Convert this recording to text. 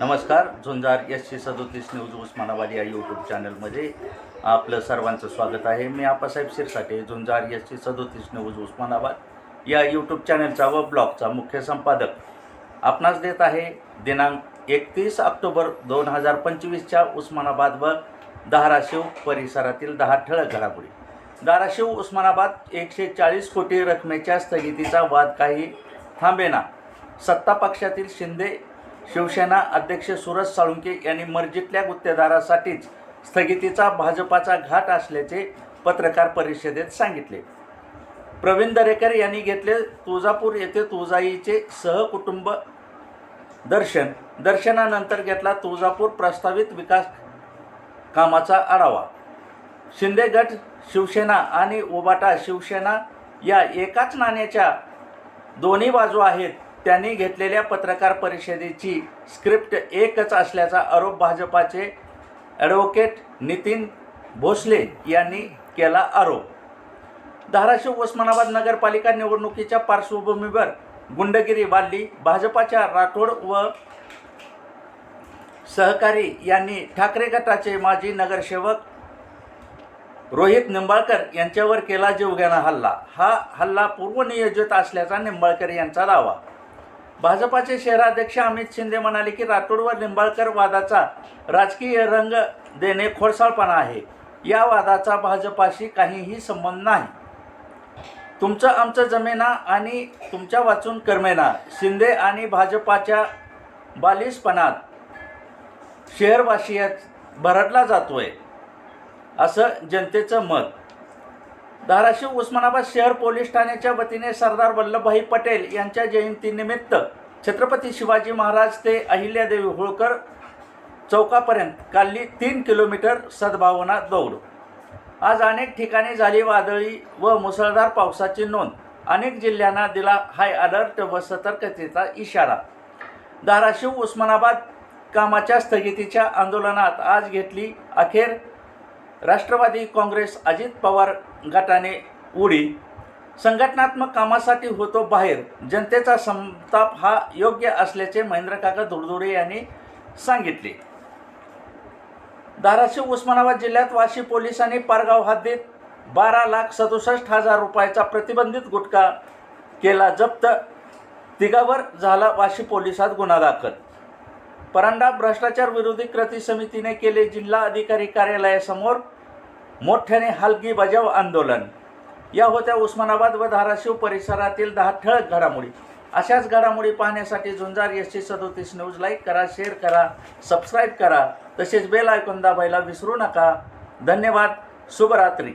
नमस्कार झुंजार S C सदोतीस news Osmanabad या यूट्यूब चॅनलमध्ये आपलं सर्वांचं स्वागत आहे. मी आपासाहेब शिरसाटे झुंजार एस सी सदोतीस न्यूज उस्मानाबाद या यूट्यूब चॅनलचा व ब्लॉगचा मुख्य संपादक आपणास देत आहे दिनांक एकतीस ऑक्टोबर दोन हजार पंचवीसच्या उस्मानाबाद व धाराशिव परिसरातील दहा ठळक घडामोडी. धाराशिव उस्मानाबाद एकशे चाळीस कोटी रकमेच्या स्थगितीचा वाद काही थांबेना. सत्ता पक्षातील शिंदे शिवसेना अध्यक्ष सुरज साळुंके यांनी मर्जीतल्या गुत्तेदारासाठीच स्थगितीचा भाजपाचा घाट असल्याचे पत्रकार परिषदेत सांगितले. प्रवीण दरेकर यांनी घेतले तुळजापूर येथे तुळजाईचे सहकुटुंब दर्शन. दर्शनानंतर घेतला तुळजापूर प्रस्तावित विकास कामाचा आढावा. शिंदे गट शिवसेना आणि उबाटा शिवसेना या एकाच नाण्याच्या दोन्ही बाजू आहेत. त्यांनी घेतलेल्या पत्रकार परिषदेची स्क्रिप्ट एकच असल्याचा आरोप भाजपाचे ॲडव्होकेट नितीन भोसले यांनी केला आरोप. धाराशिव उस्मानाबाद नगरपालिका निवडणुकीच्या पार्श्वभूमीवर गुंडगिरी वाढली. भाजपाच्या राठोड व सहकारी यांनी ठाकरे गटाचे माजी नगरसेवक रोहित निंबाळकर यांच्यावर केला जीवघेणा हल्ला. हा हल्ला पूर्वनियोजित असल्याचा निंबाळकर यांचा दावा. भाजपाचे शहराध्यक्ष अमित शिंदे म्हणाले की राठोड व निंबाळकर वादाचा राजकीय रंग देणे खोडसाळपणा आहे. या वादाचा भाजपाशी काहीही संबंध नाही. तुमचं आमचं जमेना आणि तुमच्या वाचून कर्मेना शिंदे आणि भाजपाच्या बालिशपणात शहरवासीय भरडला जातोय असं जनतेचं मत. धाराशिव उस्मानाबाद शहर पोलीस ठाण्याच्या वतीने सरदार वल्लभभाई पटेल यांच्या जयंतीनिमित्त छत्रपती शिवाजी महाराज ते अहिल्यादेवी होळकर चौकापर्यंत काढली तीन किलोमीटर सद्भावना दौड. आज अनेक ठिकाणी झाली वादळी व मुसळधार पावसाची नोंद. अनेक जिल्ह्यांना दिला हाय अलर्ट व सतर्कतेचा इशारा. धाराशिव उस्मानाबाद कामाच्या स्थगितीच्या आंदोलनात आज घेतली अखेर राष्ट्रवादी काँग्रेस अजित पवार गटाने उडी. संघटनात्मक कामासाठी होतो बाहेर. जनतेचा संताप हा योग्य असल्याचे महेंद्र काका धुडधुडे यांनी सांगितले. धाराशिव उस्मानाबाद जिल्ह्यात वाशी पोलिसांनी पारगाव हद्दीत बारा लाख सदुसष्ट हजार रुपयाचा प्रतिबंधित गुटखा केला जप्त. तिघावर झाला वाशी पोलिसात गुन्हा दाखल. परांडा भ्रष्टाचार विरोधी कृती समितीने केले जिल्हा अधिकारी कार्यालयासमोर मोठ्याने हलगी बजाव आंदोलन. या होत्या उस्मानाबाद व धाराशिव परिसरातील दहा ठळक घडामोडी. अशाच घडामोडी पाहण्यासाठी झुंजार एस टी सदोतीस न्यूज लाईक करा शेअर करा सबस्क्राईब करा. तसेच बेल आयकॉन दाबायला विसरू नका. धन्यवाद. शुभरात्री.